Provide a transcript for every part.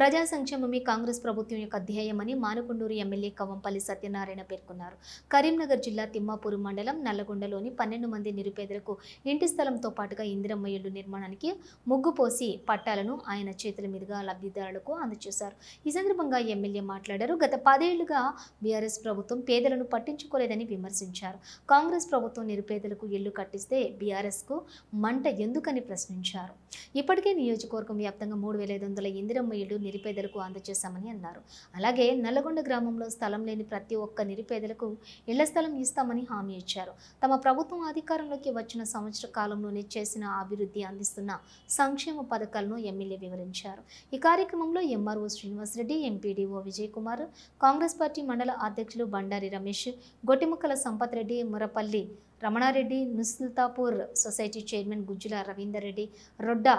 ప్రజా సంక్షేమమే కాంగ్రెస్ ప్రభుత్వం యొక్క ధ్యేయమని మానకొండూరు ఎమ్మెల్యే కవంపల్లి సత్యనారాయణ పేర్కొన్నారు. కరీంనగర్ జిల్లా తిమ్మాపూర్ మండలం నల్లగొండలోని పన్నెండు మంది నిరుపేదలకు ఇంటి స్థలంతో పాటుగా ఇందిరమ్మ ఇళ్ళు నిర్మాణానికి ముగ్గు పోసి పట్టాలను ఆయన చేతుల మీదుగా లబ్ధిదారులకు అందజేశారు. ఈ సందర్భంగా ఎమ్మెల్యే మాట్లాడారు. గత పదేళ్ళుగా బీఆర్ఎస్ ప్రభుత్వం పేదలను పట్టించుకోలేదని విమర్శించారు. కాంగ్రెస్ ప్రభుత్వం నిరుపేదలకు ఇల్లు కట్టిస్తే బీఆర్ఎస్కు మంట ఎందుకని ప్రశ్నించారు. ఇప్పటికే నియోజకవర్గం వ్యాప్తంగా మూడు వేల ఐదు వందల ఇందిరమ్మ ఇళ్ళు నిరుపేదలకు అందజేశామని అన్నారు. అలాగే నల్లగొండ గ్రామంలో స్థలం లేని ప్రతి ఒక్క నిరుపేదలకు ఇళ్ళ స్థలం ఇస్తామని హామీ ఇచ్చారు. తమ ప్రభుత్వం అధికారంలోకి వచ్చిన సంవత్సర కాలంలోనే చేసిన అభివృద్ధి అందిస్తున్న సంక్షేమ పథకాలను ఎమ్మెల్యే వివరించారు. ఈ కార్యక్రమంలో MRO Srinivasareddy MPDO Vijay Kumar Congress party మండల అధ్యక్షులు బండారి రమేష్ గొట్టిముక్కల సంపత్ రెడ్డి మురపల్లి రమణారెడ్డి నుసుల్తాపూర్ సొసైటీ చైర్మన్ గుజ్జుల రవీందర్ రెడ్డి రొడ్డా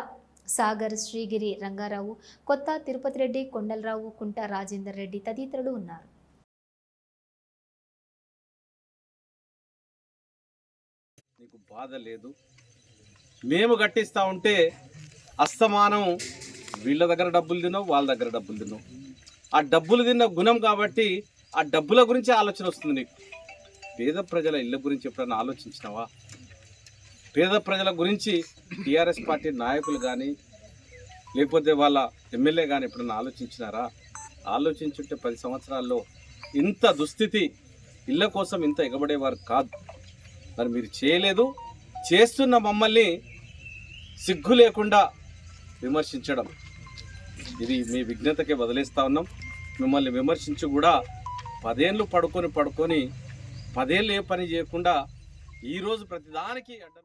సాగర్ శ్రీగిరి రంగారావు కొత్త తిరుపతి రెడ్డి కొండలరావు కుంట రాజేందర్ రెడ్డి తదితరులు ఉన్నారు. నీకు బాధ లేదు. మేము కట్టిస్తా ఉంటే అస్తమానం వీళ్ళ దగ్గర డబ్బులు తిన్నావు వాళ్ళ దగ్గర డబ్బులు తిన్నావు. ఆ డబ్బులు తిన్న గుణం కాబట్టి ఆ డబ్బుల గురించి ఆలోచన వస్తుంది నీకు. పేద ప్రజల ఇళ్ళ గురించి ఎప్పుడైనా ఆలోచించినావా? పేద ప్రజల గురించి టీఆర్ఎస్ పార్టీ నాయకులు కానీ లేకపోతే వాళ్ళ ఎమ్మెల్యే కానీ ఎప్పుడైనా ఆలోచించినారా? ఆలోచించుంటే పది సంవత్సరాల్లో ఇంత దుస్థితి ఇళ్ళ కోసం ఇంత ఎగబడేవారు కాదు. మరి మీరు చేయలేదు. చేస్తున్న మమ్మల్ని సిగ్గు లేకుండా విమర్శించడం. ఇది మీ విఘ్నతకే వదిలేస్తా ఉన్నాం. మిమ్మల్ని విమర్శించి కూడా పదేళ్ళు పడుకొని పడుకొని పదేళ్ళు ఏ పని చేయకుండా ఈరోజు ప్రతిదానికి అడ్డం